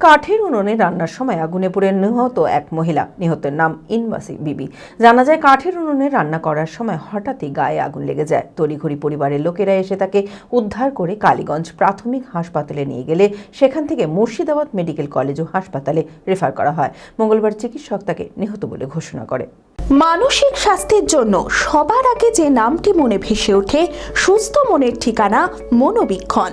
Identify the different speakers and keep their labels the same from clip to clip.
Speaker 1: কাঠের উনুনে রান্নার সময় আগুনে পুড়ে নিহত এক মহিলা। নিহতের নাম ইনবাসি বিবি। জানা যায়, কাঠের উনুনে রান্না করার সময় হঠাৎই গায়ে আগুন লেগে যায়। তড়িঘড়ি পরিবারের লোকেরা এসে তাকে উদ্ধার করে কালীগঞ্জ প্রাথমিক হাসপাতালে নিয়ে গেলে সেখান থেকে মুর্শিদাবাদ মেডিকেল কলেজ ও হাসপাতালে রেফার করা হয়। মঙ্গলবার চিকিৎসক তাকে নিহত বলে ঘোষণা করে।
Speaker 2: মানসিক স্বাস্থ্যের জন্য সবার আগে যে নামটি মনে ভেসে ওঠে, সুস্থ মনের ঠিকানা মনোবীক্ষণ।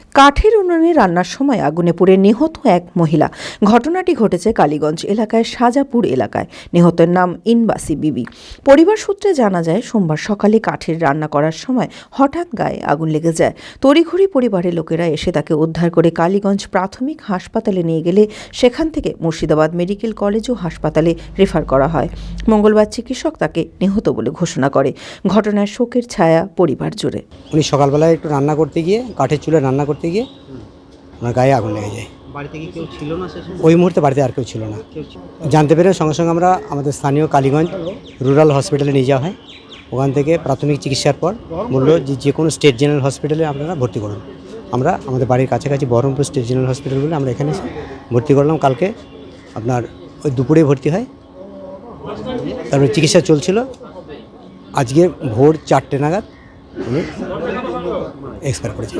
Speaker 1: কাঠের উনুনে রান্নার সময় আগুনে পুড়ে নিহত এক মহিলা। ঘটনাটি ঘটেছে কালীগঞ্জ এলাকায় সাজাপুর এলাকায়। নিহতের নাম ইনবাসি বিবি। পরিবার সূত্রে জানা যায়, সোমবার সকালে কাঠের রান্না করার সময় হঠাৎ গায়ে আগুন লেগে যায়। তড়িঘড়ি পরিবারের লোকেরা এসে তাকে উদ্ধার করে কালীগঞ্জ প্রাথমিক হাসপাতালে নিয়ে গেলে সেখান থেকে মুর্শিদাবাদ মেডিকেল কলেজ ও হাসপাতালে রেফার করা হয়। মঙ্গলবার চিকিৎসক তাকে নিহত বলে ঘোষণা করে। ঘটনায় শোকের ছায়া পরিবার জুড়ে।
Speaker 3: উনি সকালবেলায় একটু রান্না করতে গিয়ে কাঠের চুলে রান্না করতে গিয়ে ওনার গায়ে আগুন লেগে যায়।
Speaker 4: বাড়িতে কি কেউ ছিল না
Speaker 3: ওই মুহূর্তে বাড়িতে আর কেউ ছিল না। জানতে পেরে সঙ্গে সঙ্গে আমরা আমাদের স্থানীয় কালীগঞ্জ রুরাল হসপিটালে নিয়ে যাওয়া হয়। ওখান থেকে প্রাথমিক চিকিৎসার পর বলল যে যে কোনো স্টেট জেনারেল হসপিটালে আপনারা ভর্তি করুন। আমরা আমাদের বাড়ির কাছাকাছি বহরমপুর স্টেট জেনারেল হসপিটাল বলে আমরা এখানে ভর্তি করলাম। কালকে আপনার ওই দুপুরে ভর্তি হয়। তারপরে চিকিৎসা চলছিল। আজকে ভোর চারটে নাগাদ উনি এক্সপায়ার করেছেন